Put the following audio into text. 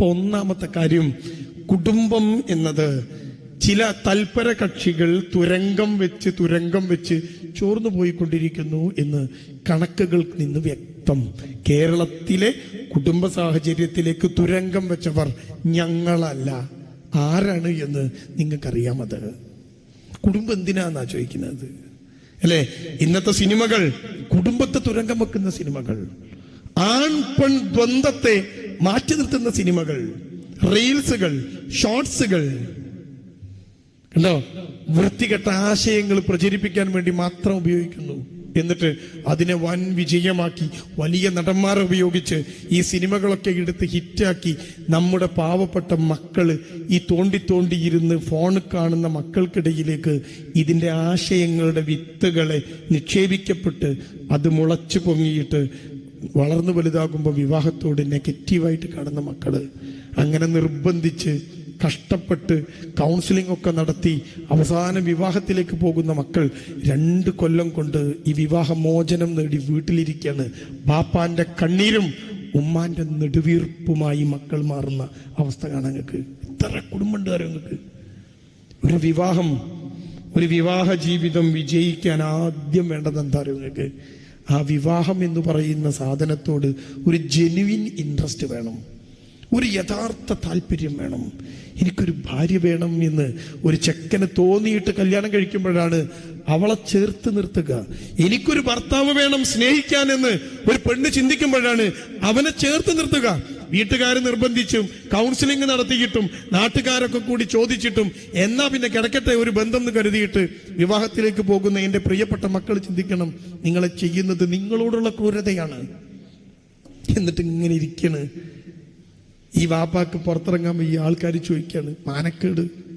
അപ്പൊ ഒന്നാമത്തെ കാര്യം കുടുംബം എന്നത് ചില തൽപര കക്ഷികൾ തുരങ്കം വെച്ച് തുരങ്കം വെച്ച് ചോർന്നു പോയിക്കൊണ്ടിരിക്കുന്നു എന്ന് കണക്കുകൾക്ക് നിന്ന് വ്യക്തം. കേരളത്തിലെ കുടുംബ സാഹചര്യത്തിലേക്ക് തുരങ്കം വെച്ചവർ ഞങ്ങളല്ല. ആരാണ് എന്ന് നിങ്ങൾക്കറിയാമത്. കുടുംബം എന്തിനാന്നാ ചോദിക്കുന്നത്? അല്ലേ? ഇന്നത്തെ സിനിമകൾ കുടുംബത്തെ തുരങ്കം വെക്കുന്ന സിനിമകൾ. ആൺ പെൺ ദ്വന്ദ്ത്തെ മാറ്റി നിർത്തുന്ന സിനിമകൾ റീൽസുകൾ ഷോർട്സുകൾ കണ്ടോ? വൃത്തികെട്ട ആശയങ്ങൾ പ്രചരിപ്പിക്കാൻ വേണ്ടി മാത്രം ഉപയോഗിക്കുന്നു. എന്നിട്ട് അതിനെ വൻ വിജയമാക്കി വലിയ നടന്മാരെ ഉപയോഗിച്ച് ഈ സിനിമകളൊക്കെ എടുത്ത് ഹിറ്റാക്കി നമ്മുടെ പാവപ്പെട്ട മക്കൾ ഈ തോണ്ടി തോണ്ടിയിരുന്ന് ഫോണിൽ കാണുന്ന മക്കൾക്കിടയിലേക്ക് ഇതിന്റെ ആശയങ്ങളുടെ വിത്തുകളെ നിക്ഷേപിക്കപ്പെട്ട് അത് മുളച്ചു പൊങ്ങിയിട്ട് വളർന്നു വലുതാകുമ്പോൾ വിവാഹത്തോട് നെഗറ്റീവായിട്ട് കാണുന്ന മക്കൾ അങ്ങനെ നിർബന്ധിച്ച് കഷ്ടപ്പെട്ട് കൗൺസിലിംഗ് ഒക്കെ നടത്തി അവസാന വിവാഹത്തിലേക്ക് പോകുന്ന മക്കൾ രണ്ട് കൊല്ലം കൊണ്ട് ഈ വിവാഹമോചനം നേടി വീട്ടിലിരിക്കുകയാണ്. ബാപ്പാന്റെ കണ്ണീരും ഉമ്മാന്റെ നെടുവീർപ്പുമായി മക്കൾ മാറുന്ന അവസ്ഥ കാണാൻ നിങ്ങൾക്ക്. ഇത്ര കുടുംബമുണ്ട് നിങ്ങൾക്ക്? ഒരു വിവാഹം ഒരു വിവാഹ ജീവിതം വിജയിക്കാൻ ആദ്യം വേണ്ടത് എന്താ നിങ്ങൾക്ക്? ആ വിവാഹം എന്ന് പറയുന്ന സാധനത്തോട് ഒരു ജെനുവിൻ ഇൻട്രസ്റ്റ് വേണം. ഒരു യഥാർത്ഥ താല്പര്യം വേണം. എനിക്കൊരു ഭാര്യ വേണം എന്ന് ഒരു ചെക്കന് തോന്നിയിട്ട് കല്യാണം കഴിക്കുമ്പോഴാണ് അവളെ ചേർത്ത് നിർത്തുക. എനിക്കൊരു ഭർത്താവ് വേണം സ്നേഹിക്കാൻ എന്ന് ഒരു പെണ്ണ് ചിന്തിക്കുമ്പോഴാണ് അവനെ ചേർത്ത് നിർത്തുക. വീട്ടുകാർ നിർബന്ധിച്ചും കൗൺസിലിംഗ് നടത്തിയിട്ടും നാട്ടുകാരൊക്കെ കൂടി ചോദിച്ചിട്ടും എന്നാ പിന്നെ കിടക്കട്ടെ ഒരു ബന്ധം എന്ന് കരുതിയിട്ട് വിവാഹത്തിലേക്ക് പോകുന്ന എന്റെ പ്രിയപ്പെട്ട മക്കൾ ചിന്തിക്കണം നിങ്ങളെ ചെയ്യുന്നത് നിങ്ങളോടുള്ള ക്രൂരതയാണ്. എന്നിട്ട് ഇങ്ങനെ ഇരിക്കണ്. ഈ വാപ്പാക്ക് പുറത്തിറങ്ങാൻ ഈ ആൾക്കാർ ചോദിക്കാണ് മാനക്കേട്